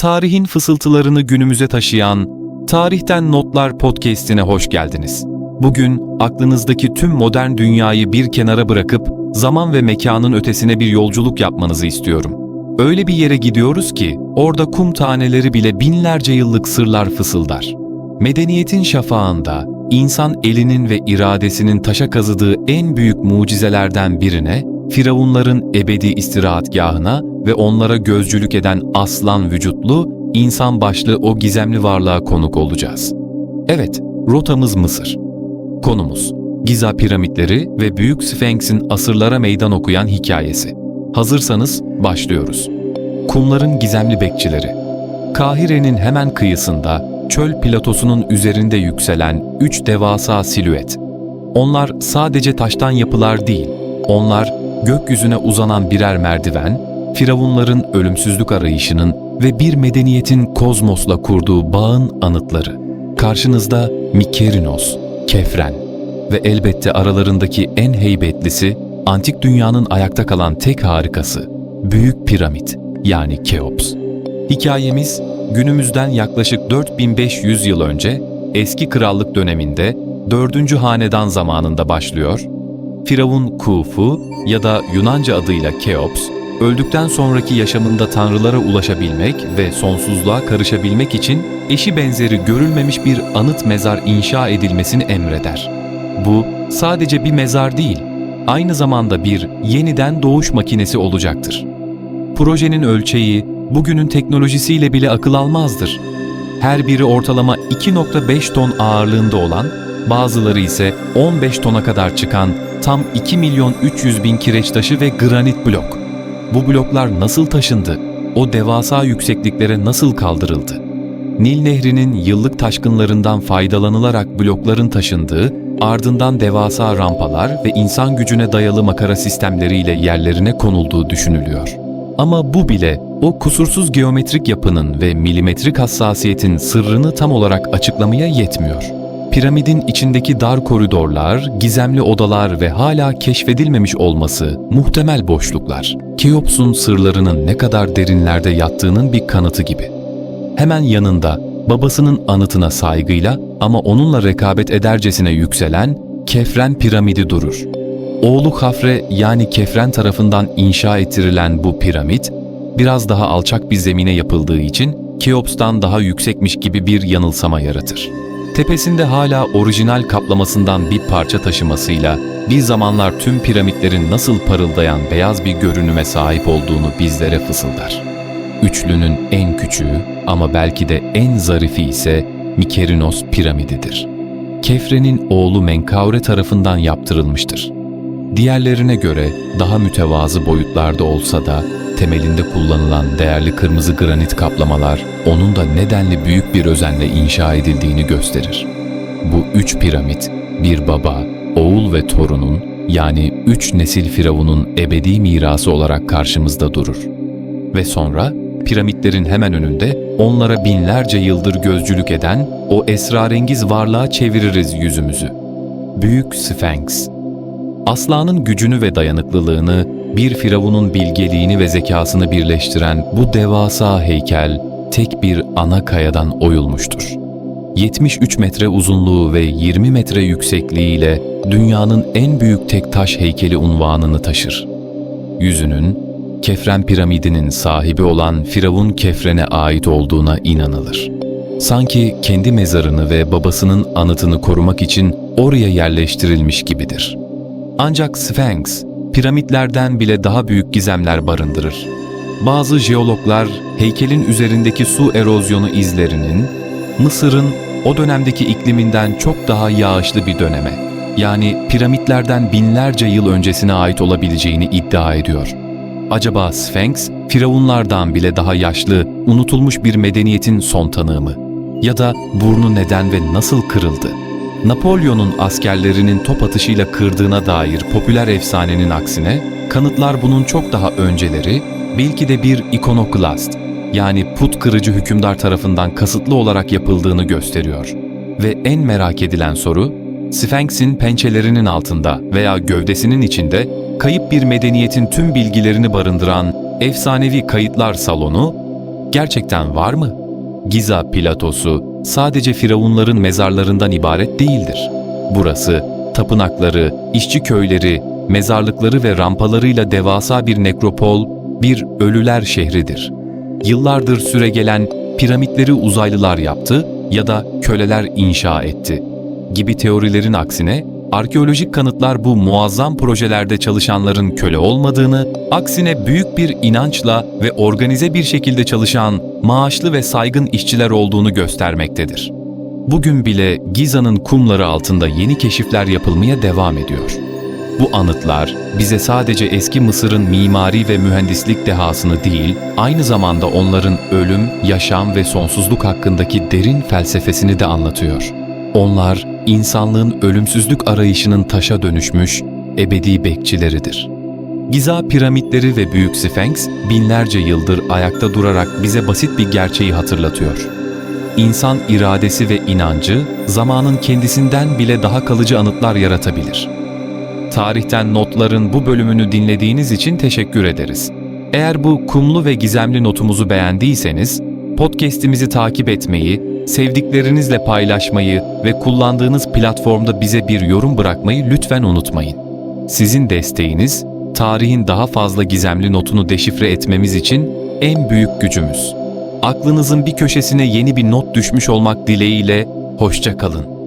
tarihin fısıltılarını günümüze taşıyan Tarihten Notlar podcast'ine hoş geldiniz. Bugün aklınızdaki tüm modern dünyayı bir kenara bırakıp zaman ve mekanın ötesine bir yolculuk yapmanızı istiyorum. Öyle bir yere gidiyoruz ki orada kum taneleri bile binlerce yıllık sırlar fısıldar. Medeniyetin şafağında insan elinin ve iradesinin taşa kazıdığı en büyük mucizelerden birine, Firavunların ebedi istirahatgahına ve onlara gözcülük eden aslan vücutlu, insan başlı o gizemli varlığa konuk olacağız. Evet, rotamız Mısır. Konumuz, Giza piramitleri ve Büyük Sphinx'in asırlara meydan okuyan hikayesi. Hazırsanız başlıyoruz. Kumların gizemli bekçileri. Kahire'nin hemen kıyısında, çöl platosunun üzerinde yükselen üç devasa silüet. Onlar sadece taştan yapılar değil, onlar gökyüzüne uzanan birer merdiven, firavunların ölümsüzlük arayışının ve bir medeniyetin kozmosla kurduğu bağın anıtları. Karşınızda Mikerinos, Kefren ve elbette aralarındaki en heybetlisi, antik dünyanın ayakta kalan tek harikası, Büyük Piramit yani Keops. Hikayemiz günümüzden yaklaşık 4500 yıl önce eski krallık döneminde 4. hanedan zamanında başlıyor. Firavun Kufu ya da Yunanca adıyla Keops, öldükten sonraki yaşamında tanrılara ulaşabilmek ve sonsuzluğa karışabilmek için eşi benzeri görülmemiş bir anıt mezar inşa edilmesini emreder. Bu sadece bir mezar değil, aynı zamanda bir yeniden doğuş makinesi olacaktır. Projenin ölçeği bugünün teknolojisiyle bile akıl almazdır. Her biri ortalama 2.5 ton ağırlığında olan, bazıları ise 15 tona kadar çıkan tam 2 milyon 300 bin kireç taşı ve granit blok. Bu bloklar nasıl taşındı? O devasa yüksekliklere nasıl kaldırıldı? Nil Nehri'nin yıllık taşkınlarından faydalanılarak blokların taşındığı, ardından devasa rampalar ve insan gücüne dayalı makara sistemleriyle yerlerine konulduğu düşünülüyor. Ama bu bile o kusursuz geometrik yapının ve milimetrik hassasiyetin sırrını tam olarak açıklamaya yetmiyor. Piramidin içindeki dar koridorlar, gizemli odalar ve hala keşfedilmemiş olması muhtemel boşluklar. Keops'un sırlarının ne kadar derinlerde yattığının bir kanıtı gibi. Hemen yanında babasının anıtına saygıyla ama onunla rekabet edercesine yükselen Kefren piramidi durur. Oğlu Hafre yani Kefren tarafından inşa ettirilen bu piramit, biraz daha alçak bir zemine yapıldığı için Keops'tan daha yüksekmiş gibi bir yanılsama yaratır. Tepesinde hala orijinal kaplamasından bir parça taşımasıyla bir zamanlar tüm piramitlerin nasıl parıldayan beyaz bir görünüme sahip olduğunu bizlere fısıldar. Üçlünün en küçüğü ama belki de en zarifi ise Mikerinos piramididir. Kefre'nin oğlu Menkaure tarafından yaptırılmıştır. Diğerlerine göre daha mütevazı boyutlarda olsa da temelinde kullanılan değerli kırmızı granit kaplamalar onun da nedenli büyük bir özenle inşa edildiğini gösterir. Bu üç piramit bir baba, oğul ve torunun yani üç nesil firavunun ebedi mirası olarak karşımızda durur. Ve sonra piramitlerin hemen önünde onlara binlerce yıldır gözcülük eden o esrarengiz varlığa çeviririz yüzümüzü. Büyük Sphinx Aslanın gücünü ve dayanıklılığını, bir firavunun bilgeliğini ve zekasını birleştiren bu devasa heykel tek bir ana kayadan oyulmuştur. 73 metre uzunluğu ve 20 metre yüksekliğiyle dünyanın en büyük tek taş heykeli unvanını taşır. Yüzünün, Kefren piramidinin sahibi olan Firavun Kefren'e ait olduğuna inanılır. Sanki kendi mezarını ve babasının anıtını korumak için oraya yerleştirilmiş gibidir.'' Ancak Sphinx, piramitlerden bile daha büyük gizemler barındırır. Bazı jeologlar heykelin üzerindeki su erozyonu izlerinin Mısır'ın o dönemdeki ikliminden çok daha yağışlı bir döneme, yani piramitlerden binlerce yıl öncesine ait olabileceğini iddia ediyor. Acaba Sphinx, firavunlardan bile daha yaşlı, unutulmuş bir medeniyetin son tanığı mı? Ya da burnu neden ve nasıl kırıldı? Napolyon'un askerlerinin top atışıyla kırdığına dair popüler efsanenin aksine, kanıtlar bunun çok daha önceleri, belki de bir ikonoklast, yani put kırıcı hükümdar tarafından kasıtlı olarak yapıldığını gösteriyor. Ve en merak edilen soru, Sphinx'in pençelerinin altında veya gövdesinin içinde kayıp bir medeniyetin tüm bilgilerini barındıran efsanevi kayıtlar salonu, gerçekten var mı? Giza platosu sadece firavunların mezarlarından ibaret değildir. Burası tapınakları, işçi köyleri, mezarlıkları ve rampalarıyla devasa bir nekropol, bir ölüler şehridir. Yıllardır süregelen piramitleri uzaylılar yaptı ya da köleler inşa etti gibi teorilerin aksine arkeolojik kanıtlar bu muazzam projelerde çalışanların köle olmadığını, aksine büyük bir inançla ve organize bir şekilde çalışan maaşlı ve saygın işçiler olduğunu göstermektedir. Bugün bile Giza'nın kumları altında yeni keşifler yapılmaya devam ediyor. Bu anıtlar bize sadece eski Mısır'ın mimari ve mühendislik dehasını değil, aynı zamanda onların ölüm, yaşam ve sonsuzluk hakkındaki derin felsefesini de anlatıyor. Onlar insanlığın ölümsüzlük arayışının taşa dönüşmüş ebedi bekçileridir. Giza piramitleri ve Büyük Sphinx binlerce yıldır ayakta durarak bize basit bir gerçeği hatırlatıyor. İnsan iradesi ve inancı zamanın kendisinden bile daha kalıcı anıtlar yaratabilir. Tarihten notların bu bölümünü dinlediğiniz için teşekkür ederiz. Eğer bu kumlu ve gizemli notumuzu beğendiyseniz, podcast'imizi takip etmeyi, sevdiklerinizle paylaşmayı ve kullandığınız platformda bize bir yorum bırakmayı lütfen unutmayın. Sizin desteğiniz, tarihin daha fazla gizemli notunu deşifre etmemiz için en büyük gücümüz. Aklınızın bir köşesine yeni bir not düşmüş olmak dileğiyle, hoşça kalın.